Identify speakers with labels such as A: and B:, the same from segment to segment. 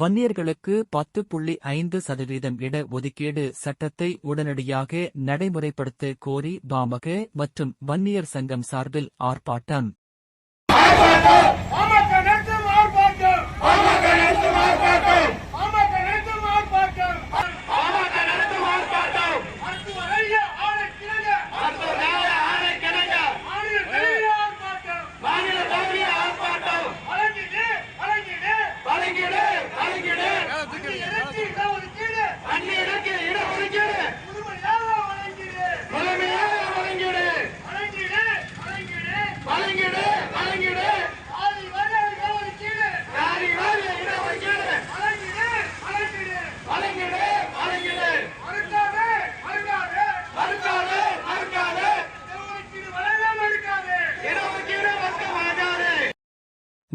A: வன்னியர்களுக்கு பத்து புள்ளி ஐந்து சதவீதம் இட ஒதுக்கீடு சட்டத்தை உடனடியாக நடைமுறைப்படுத்த கோரி பாமக மற்றும் வன்னியர் சங்கம் சார்பில் ஆர்ப்பாட்டம்.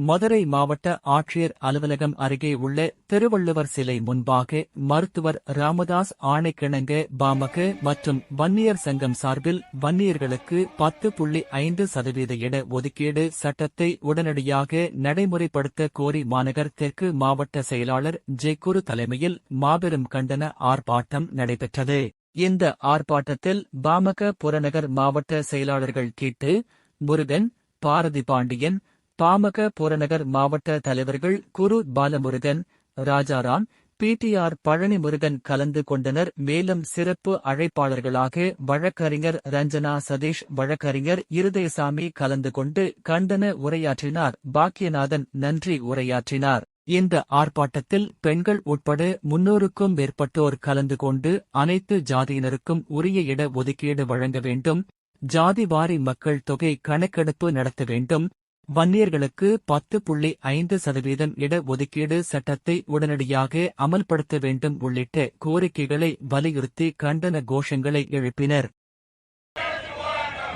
A: மதுரை மாவட்ட ஆட்சியர் அலுவலகம் அருகே உள்ள திருவள்ளுவர் சிலை முன்பாக மருத்துவர் ராமதாஸ் ஆணைக்கிணங்க பாமக மற்றும் வன்னியர் சங்கம் சார்பில் வன்னியர்களுக்கு பத்து புள்ளி ஐந்து சதவீத இட ஒதுக்கீடு சட்டத்தை உடனடியாக நடைமுறைப்படுத்த கோரி மாநகர் தெற்கு மாவட்ட செயலாளர் ஜெய்குரு தலைமையில் மாபெரும் கண்டன ஆர்ப்பாட்டம் நடைபெற்றது. இந்த ஆர்ப்பாட்டத்தில் பாமக புறநகர் மாவட்ட செயலாளர்கள் கீட்டு முருகன் பாரதி பாண்டியன் பாமக புறநகர் மாவட்ட தலைவர்கள் குரு பாலமுருகன் ராஜாராம் பிடிஆர் பழனிமுருகன் கலந்து கொண்டனர். மேலும் சிறப்பு அழைப்பாளர்களாக வழக்கறிஞர் ரஞ்சனா சதீஷ் வழக்கறிஞர் இருதயசாமி கலந்து கொண்டு கண்டன உரையாற்றினார். பாக்கியநாதன் நன்றி உரையாற்றினார். இந்த ஆர்ப்பாட்டத்தில் பெண்கள் உட்பட முன்னூறுக்கும் மேற்பட்டோர் கலந்து கொண்டு அனைத்து ஜாதியினருக்கும் உரிய இட ஒதுக்கீடு வழங்க வேண்டும். ஜாதிவாரி மக்கள் தொகை கணக்கெடுப்பு நடத்த வேண்டும். வன்னியர்களுக்கு பத்து புள்ளி ஐந்து சதவீதம் இட ஒதுக்கீடு சட்டத்தை உடனடியாக அமல்படுத்த வேண்டும் உள்ளிட்ட கோரிக்கைகளை வலியுறுத்தி கண்டன கோஷங்களை எழுப்பினர்.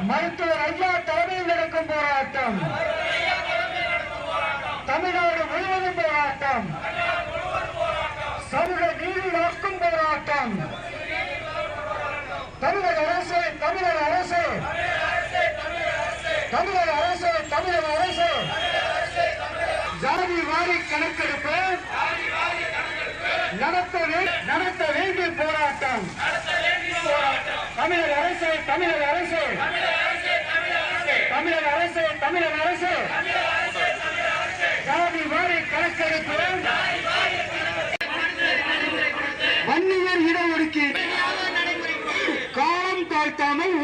B: மருத்துவர் ஐயா தலைமையில் நடக்கும் போராட்டம். தமிழ்நாடு முழுவதும் போராட்டம். சமூக நீதி போராட்டம். தமிழக அரசு. தமிழக அரசு தமிழக அரசு தமிழக அரசு ஜாதி வாரி கணக்கெடுப்பு நடத்த நடத்த வேண்டிய போராட்டம். தமிழக அரசு தமிழக அரசு. தமிழக அரசு தமிழக அரசு. ஜாதி வாரி கணக்கெடுப்பு வன்னியர் இடஒதுக்கீடு காலம் தாழ்த்தாமல்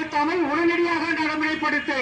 B: தாழ்த்தாமல் உடனடியாக நடைமுறைப்படுத்து.